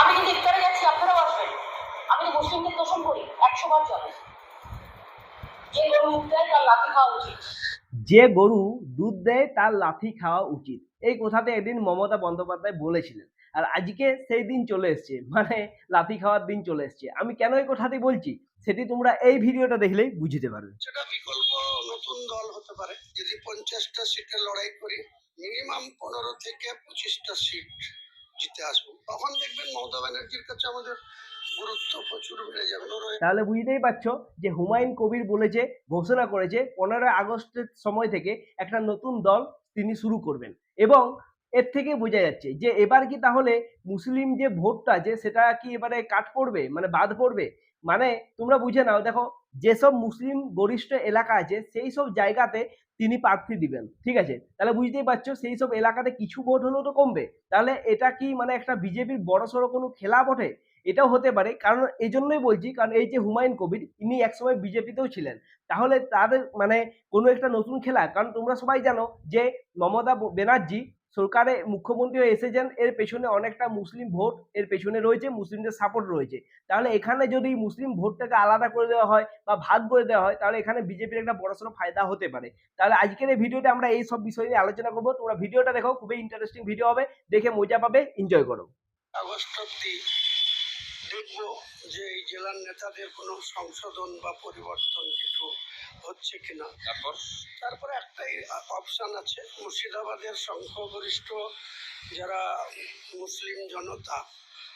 আমি যদি ইফতারে যাচ্ছি আপনারাও আসবেন। আমি তো মুসলিমদের দোষণ করি একশো বার যাবে যে গরু মুখ দেয় তার লাঠি খাওয়া উচিত। যে গরু দুধ দেয় তার লাথি খাওয়া উচিত। এই কথাটা একদিন মমতা বন্দ্যোপাধ্যায় বলেছিলেন। আর আজকে সেই দিন চলে এসছে মানে লাথি খাওয়ার দিন চলে এসছে। আমি কেন এই কথাটি বলছি? সেটি তোমরা এই ভিডিওটা দেখলেই বুঝতে পারবে। সেটা বিকল্প নতুন দল হতে পারে। যদি পঞ্চাশটা সিটে লড়াই করি মিনিমাম পনেরো থেকে পঁচিশটা সিট জিতে আসব। তখন দেখবেন মমতা ব্যানার্জির কাছে আমাদের তাহলে বুঝতেই পারছ যে হুমায়ুন কবির বলেছে, ঘোষণা করেছে, পনেরোই আগস্টের সময় থেকে একটা নতুন দল তিনি শুরু করবেন। এবং এর থেকে বোঝা যাচ্ছে যে এবার কি তাহলে মুসলিম যে ভোটটা আছে, সেটা কি এবারে কাট পড়বে? মানে বাদ পড়বে? মানে তোমরা বুঝে নাও, দেখো, যেসব মুসলিম গরিষ্ঠ এলাকা আছে, সেই সব জায়গাতে তিনি প্রার্থী দিবেন, ঠিক আছে? তাহলে বুঝতেই পারছ, সেই সব এলাকাতে কিছু ভোট হলেও তো কমবে। তাহলে এটা কি মানে একটা বিজেপির বড়সড় কোনো খেলা বটে? এটাও হতে পারে, কারণ এই জন্যই বলছি, কারণ এই যে হুমায়ুন কবির, ইনি একসময় বিজেপিতেও ছিলেন। তাহলে তাদের মানে কোনো একটা নতুন খেলা, কারণ তোমরা সবাই জানো যে মমতা ব্যানার্জি সরকারে মুখ্যমন্ত্রী হয়ে এসেছেন, এর পেছনে অনেকটা মুসলিম ভোট এর পেছনে রয়েছে, মুসলিমদের সাপোর্ট রয়েছে। তাহলে এখানে যদি মুসলিম ভোটটাকে আলাদা করে দেওয়া হয় বা ভাগ করে দেওয়া হয়, তাহলে এখানে বিজেপির একটা বড়সড় ফায়দা হতে পারে। তাহলে আজকের এই ভিডিওটা আমরা এই সব বিষয় নিয়ে আলোচনা করব। তোমরা ভিডিওটা দেখো, খুবই ইন্টারেস্টিং ভিডিও হবে। দেখে মজা পাবে। এনজয় করো। আগস্ট অব্দি দেখব যে এই জেলার নেতাদের কোনো সংশোধন বা পরিবর্তন কিছু হচ্ছে কিনা। তারপর? তারপরে একটাই অপশান আছে মুর্শিদাবাদের সংখ্যাগরিষ্ঠ যারা মুসলিম জনতা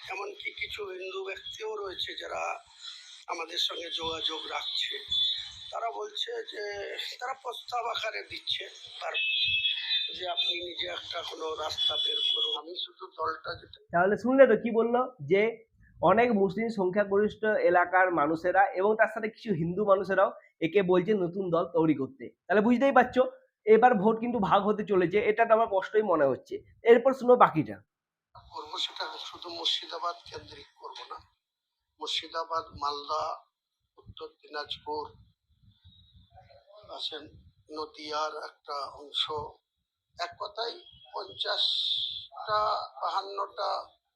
এমনকি কিছু হিন্দু ব্যক্তিও রয়েছে যারা আমাদের সঙ্গে যোগাযোগ রাখছে। তারা বলছে যে তারা প্রস্তাব আকারে দিচ্ছে তার যে আপনি নিজে একটা কোনো রাস্তা বের করুন। আমি শুধু দলটা যেটা তাহলে শুনলে তো কি বলল? যে অনেক মুসলিম সংখ্যাগরিষ্ঠ এলাকার মানুষেরা এবং তার সাথে কিছু হিন্দু মানুষেরাও একে বলছে নতুন দল তৈরি করতে। তাহলে বুঝতেই পারছ? এবার ভোট কিন্তু ভাগ হতে চলেছে, এটা তো আমার স্পষ্টই মনে হচ্ছে। এরপর শুনো বাকিটা। করব সেটা শুধু মুর্শিদাবাদ কেন্দ্রিক করব না। মুর্শিদাবাদ, মালদা, উত্তর দিনাজপুর, আছেন নদিয়ার একটা অংশ। এক কথায় পঞ্চাশটা, বাহান্নটা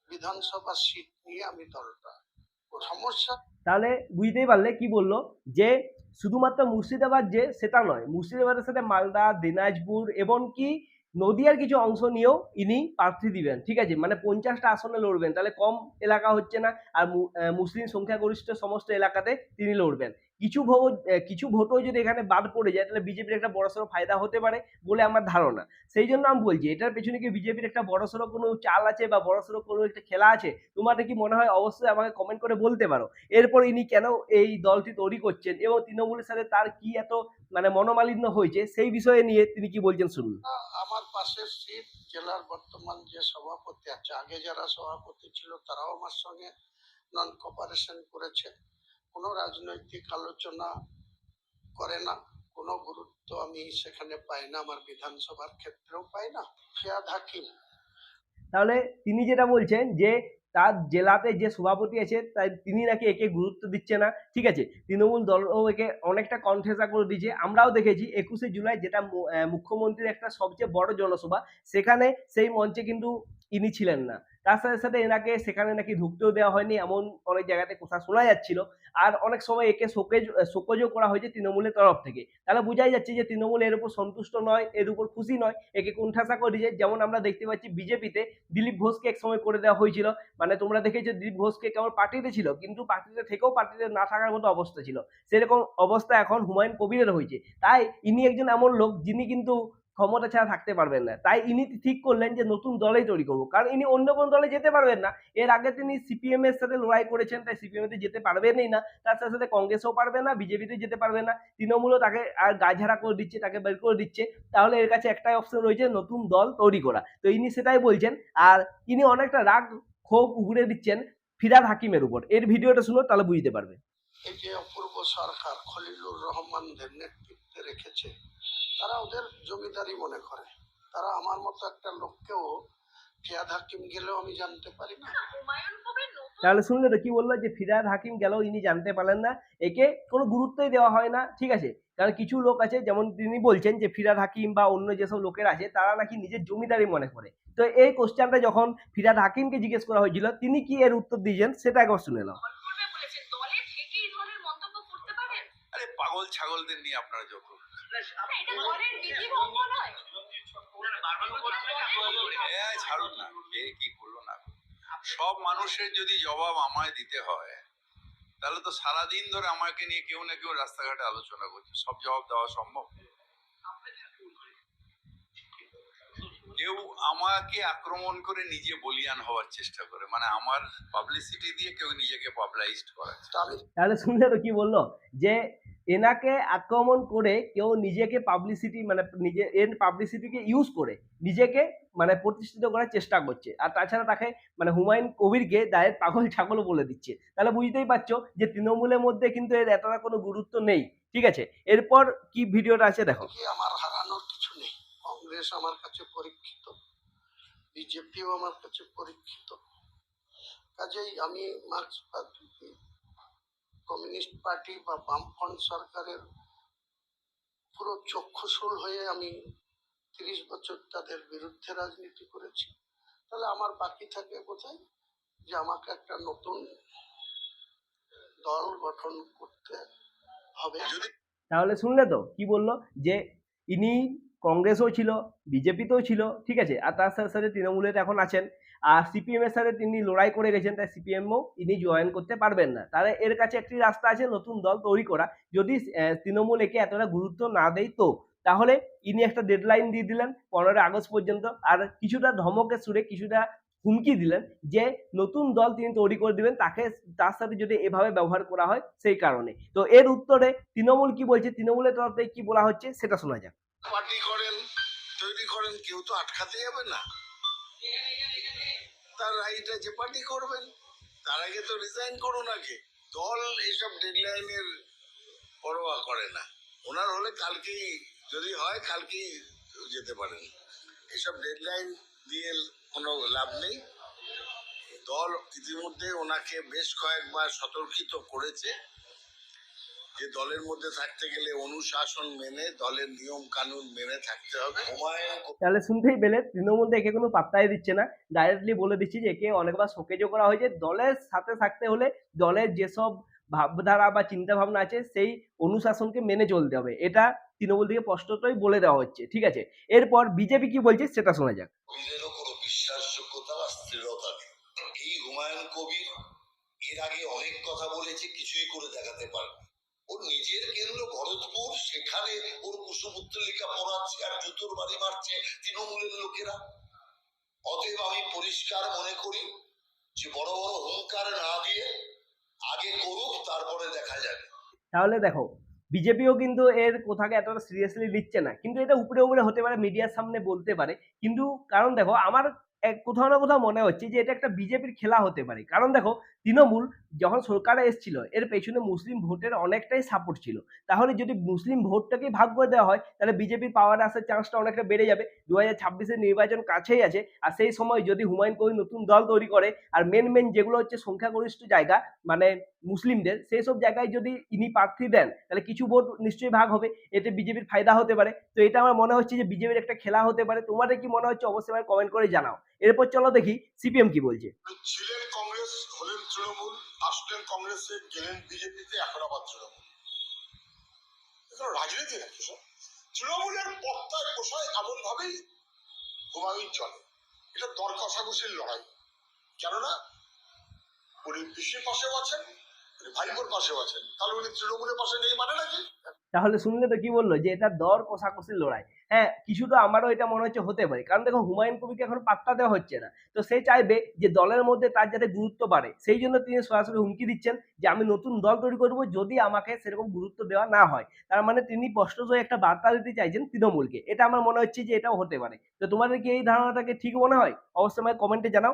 বিধানসভা সিট নিয়ে আমি দলটা। সমস্যা? তাহলে বুঝতেই পারলে কি বলল? যে শুধুমাত্র মুর্শিদাবাদ যে সেটা নয়। মুর্শিদাবাদের সাথে মালদা, দিনাজপুর, এবং কি নদিয়ার কিছু অংশ নিয়েও ইনি প্রার্থী দিবেন, ঠিক আছে? মানে পঞ্চাশটা আসনে লড়বেন, তাহলে কম এলাকা হচ্ছে না, আর মুসলিম সংখ্যাগরিষ্ঠ সমস্ত এলাকাতে তিনি লড়বেন। কিছু ভোট কিছু ভোটও যদি এখানে বাদ পড়ে যায়, তাহলে বিজেপির একটা বড়সড় ফায়দা হতে পারে বলে আমার ধারণা। সেই জন্য আমি বলছি, এটার পেছনে কি বিজেপির একটা বড়সড় কোনো চাল আছে বা বড়সড় কোনো একটা খেলা আছে? তোমাদের কি মনে হয়? অবশ্যই আমাকে কমেন্ট করে বলতে পারো। এরপর ইনি কেন এই দলটি তৈরি করছেন এবং তৃণমূলের সাথে তার কি এত মানে মনোমালিন্য হয়েছে সেই বিষয়ে নিয়ে তিনি কি বলছেন শুনুন। আমার পাশের সিট জেলার বর্তমান যে সভাপতি আছে আগে যারা সভাপতি ছিল তারাও আমার সঙ্গে নন কপারেশন করেছে। কোনো রাজনৈতিক আলোচনা করে না কোনো গুরুত্ব আমি সেখানে পাই না আমার বিধানসভার ক্ষেত্রেও পাই না ফিয়াদ হাকিম তাহলে তিনি যেটা বলছেন যে তার জেলাতে যে সভাপতি আছে, তাই তিনি নাকি একে গুরুত্ব দিচ্ছে না। ঠিক আছে, তৃণমূল দলও একে অনেকটা কণ্ঠেসা করে দিয়েছে। আমরাও দেখেছি একুশে জুলাই যেটা মুখ্যমন্ত্রীর একটা সবচেয়ে বড় জনসভা, সেখানে সেই মঞ্চে কিন্তু ইনি ছিলেন না। তার সাথে সাথে এনাকে সেখানে নাকি ঢুকতেও দেওয়া হয়নি, এমন অনেক জায়গাতে কথা শোনা যাচ্ছিল। আর অনেক সময় একে শোকেজ, শোকজও করা হয়েছে তৃণমূলের তরফ থেকে। তাহলে বোঝাই যাচ্ছে যে তৃণমূল এর উপর সন্তুষ্ট নয়, এর উপর খুশি নয়, একে কুণ্ঠাসা করেছে যেমন আমরা দেখতে পাচ্ছি বিজেপিতে দিলীপ ঘোষকে এক সময় করে দেওয়া হয়েছিল। মানে তোমরা দেখেছ দিলীপ ঘোষকে কেমন পার্টিতে ছিল, কিন্তু পার্টিতে থেকেও পার্টিতে না থাকার মতো অবস্থা ছিল। সেরকম অবস্থা এখন হুমায়ুন কবিরের হয়েছে। তাই ইনি একজন এমন লোক, যিনি কিন্তু ক্ষমতা ছাড়া থাকতে পারবেন না। তাই ইনি ঠিক করলেন যে নতুন দলেই তৈরি করব। কারণ ইনি অন্য কোনো দলে যেতে পারবেন না। এর আগে তিনি সিপিএম এর সাথে লড়াই করেছেন, তাই সিপিএম তে যেতে পারবেনই না। তার সাথে সাথে কংগ্রেসও পারবে না, বিজেপিতে যেতে পারবে না। তৃণমূলও তাকে আর গাঝাড়া করে দিচ্ছে, তাকে বের করে দিচ্ছে। তাহলে এর কাছে একটাই অপশন রয়েছে, নতুন দল তৈরি করা। তো ইনি সেটাই বলছেন। আর ইনি অনেকটা রাগ, ক্ষোভ উগড়ে দিচ্ছেন ফিরাদ হাকিমের উপর। এর ভিডিওটা শুনো, তাহলে বুঝতে পারবে। এই যে অপূর্ব সরকার খলিলুর রহমানদের নেতৃত্বে রেখেছে তারা ওদের জমিদারি মনে করে। তারা আমার মতো একটা লোককেও ফিয়াদ হাকিম গেলেও আমি জানতে পারি না। তাহলে শুনলে তো কি বলল যে ফিরাদ হাকিম গেল ইনি জানতে পারলেন না। একে কোনো গুরুত্বই দেওয়া হয় না ঠিক আছে? কারণ কিছু লোক আছে যেমন তিনি বলছেন যে ফিরাদ হাকিম বা অন্য যেসব লোকের আছে তারা নাকি নিজের জমিদারি মনে করে। তো এই কোশ্চেনটা যখন ফিরাদ হাকিমকে জিজ্ঞেস করা হয়েছিল তিনি কি এর উত্তর দিয়েছেন সেটা একবার শুনে নাও। পাগল ছাগলদের নিয়ে আপনারা যত ছাড়ুন না, কে কি করল না সব মানুষের যদি জবাব আমায় দিতে হয়, তাহলে তো সারাদিন ধরে আমাকে নিয়ে কেউ না কেউ রাস্তাঘাটে আলোচনা করছে। সব জবাব দেওয়া সম্ভব? কেউ আমাকে আক্রমণ করে নিজে বলিয়ান হওয়ার চেষ্টা করে। মানে আমার পাবলিসিটি দিয়ে কেউ নিজেকে পাবলাইজড আমি তাহলে শুনলে তো কি বলল? যে এনাকে আক্রমণ করে কেউ নিজেকে পাবলিসিটি মানে নিজে এর পাবলিসিটিকে ইউজ করে নিজেকে মানে প্রতিষ্ঠিত করার চেষ্টা করছে। আর তাছাড়া তাকে মানে হুমায়ুন কবিরকে দায়ের পাগল ছাগল বলে দিচ্ছে। তাহলে বুঝতেই পারছ যে তৃণমূলের মধ্যে কিন্তু এর এতটা কোনো গুরুত্ব নেই। ঠিক আছে? এরপর কি ভিডিওটা আছে দেখো। আমার কংগ্রেস আমার কাছে পরীক্ষিত। বিজেপিও আমার কাছে পরীক্ষিত। কাজেই আমি মার্ক্সবাদী কমিউনিস্ট পার্টি বা বামফ্রন্ট সরকারের পুরো চক্ষুশূল হয়ে আমি তিরিশ বছর তাদের বিরুদ্ধে রাজনীতি করেছি। তাহলে আমার বাকি থাকে কোথায়? যে আমাকে একটা নতুন দল গঠন করতে হবে। তাহলে শুনলে তো, কি বলল? যে ইনি কংগ্রেসও ছিল, বিজেপিতেও ছিল, ঠিক আছে? আর তার সাথে সাথে তৃণমূলের এখন আছেন। আর সিপিএম এর সাথে তিনি লড়াই করে গেছেন, তাই সিপিএমও ইনি জয়েন করতে পারবেন না। তাহলে এর কাছে একটি রাস্তা আছে, নতুন দল তৈরি করা। যদি তৃণমূল একে এতটা গুরুত্ব না দেয় তো? তাহলে ইনি একটা ডেডলাইন দিয়ে দিলেন, পনেরোই আগস্ট পর্যন্ত। আর কিছুটা ধমকের সুরে কিছুটা হুমকি দিলেন যে, নতুন দল তিনি তৈরি করে দিবেন, তাকে তার সাথে যদি এভাবে ব্যবহার করা হয়, সেই কারণে। তো এর উত্তরে তৃণমূল কি বলছে? তৃণমূলের তরফ থেকে কি বলা হচ্ছে? সেটা শোনা যাক। পার্টি করেন, তৈরি করেন, কেউ তো আটকাতে যাবে না। তার রাইট আছে পার্টি করবেন, তার আগে তো রিজাইন করুন আগে। দল এসব ডেডলাইনের পরোয়া করে না। ওনার হলে কালকেই, যদি হয়, কালকেই যেতে পারেন। এসব ডেডলাইন দিয়ে কোনো লাভ নেই। দল ইতিমধ্যে ওনাকে বেশ কয়েকবার সতর্কিত করেছে। যে দলের মধ্যে থাকতে গেলে অনুশাসন মেনে দলের নিয়ম কানুন মেনে থাকতে হবে। তাহলে শুনতেই পেলে তৃণমূল একে কোনো পাত্তাই দিচ্ছে না। ডাইরেক্টলি বলে দিচ্ছি যে একে অনেকবার শোকেজও করা হয়েছে। দলের সাথে থাকতে হলে দলের যেসব ভাবধারা বা চিন্তা ভাবনা আছে সেই অনুশাসনকে মেনে চলতে হবে। এটা তৃণমূল থেকে স্পষ্টতই বলে দেওয়া হচ্ছে ঠিক আছে? এরপর বিজেপি কি বলছে সেটা শোনা যাক। কোনো বিশ্বাসযোগ্যতা বা স্থিরতা নেই। এই হুমায়ুন কবির এর আগে অনেক কথা বলেছে কিছুই করে দেখাতে পারবে ওর নিজের কেন্দ্র ভরতপুর, সেখানে ওর কুসুমুত্তলিকা পড়াচ্ছে আর জুতোর বাড়ি মারছে তৃণমূলের লোকেরা। অতএব আমি পরিষ্কার মনে করি যে বড় বড় হুঙ্কার না দিয়ে আগে করুক, তারপরে দেখা যাবে। তাহলে দেখো, বিজেপিও কিন্তু এর কোথাকে এতটা সিরিয়াসলি নিচ্ছে না। কিন্তু এটা উপরে উপরে হতে পারে মিডিয়ার সামনে বলতে পারে। কিন্তু কারণ দেখো, আমার কোথাও না কোথাও মনে হচ্ছে যে এটা একটা বিজেপির খেলা হতে পারে। কারণ দেখো, তৃণমূল যখন সরকারে এসেছিল, এর পেছনে মুসলিম ভোটের অনেকটাই সাপোর্ট ছিল। তাহলে যদি মুসলিম ভোটটাকেই ভাগ করে দেওয়া হয়, তাহলে বিজেপির পাওয়ার আসার চান্সটা অনেকটা বেড়ে যাবে। দু হাজার ছাব্বিশের নির্বাচন কাছেই আছে, আর সেই সময় যদি হুমায়ুন কবির নতুন দল তৈরি করে, আর মেন মেন যেগুলো হচ্ছে সংখ্যাগরিষ্ঠ জায়গা মানে মুসলিমদের, সেই সব জায়গায় যদি ইনি প্রার্থী দেন, তাহলে কিছু ভোট নিশ্চয়ই ভাগ হবে। এতে বিজেপির ফায়দা হতে পারে। তো এটা আমার মনে হচ্ছে যে বিজেপির একটা খেলা হতে পারে। তোমাদের কি মনে হচ্ছে? অবশ্যই আমাকে কমেন্ট করে জানাও। এরপর চলো দেখি সিপিএম কি বলছে। ছিলেন কংগ্রেস হলেন তৃণমূল আসলেন কংগ্রেসে গেলেন বিজেপিতে এখন আবার তৃণমূল। রাজনীতি নাকি সব? তৃণমূলের পোষায় এমন ভাবেই হুমায়ুন চলে। এটা দর কষাকষির লড়াই। কেননা উনি পিসির পাশেও আছেন উনি ভাইপোর পাশেও আছেন। তাহলে উনি তৃণমূলের পাশে নেই মানে নাকি? তাহলে শুনলে তো কি বলল যে এটা দর কষাকষির লড়াই। হ্যাঁ কিছুটা আমারও এটা মনে হচ্ছে হতে পারে। কারণ দেখো, হুমায়ুন কবিকে এখন পাত্তা দেওয়া হচ্ছে না। তো সে চাইবে যে দলের মধ্যে তার যাতে গুরুত্ব বাড়ে। সেই জন্য তিনি সরাসরি হুমকি দিচ্ছেন যে, আমি নতুন দল তৈরি করব যদি আমাকে সেরকম গুরুত্ব দেওয়া না হয়। তার মানে তিনি স্পষ্ট হয়ে একটা বার্তা দিতে চাইছেন তৃণমূলকে। এটা আমার মনে হচ্ছে যে এটাও হতে পারে। তো তোমাদের কি এই ধারণাটাকে ঠিক মনে হয়? অবশ্যই আমাকে কমেন্টে জানাও।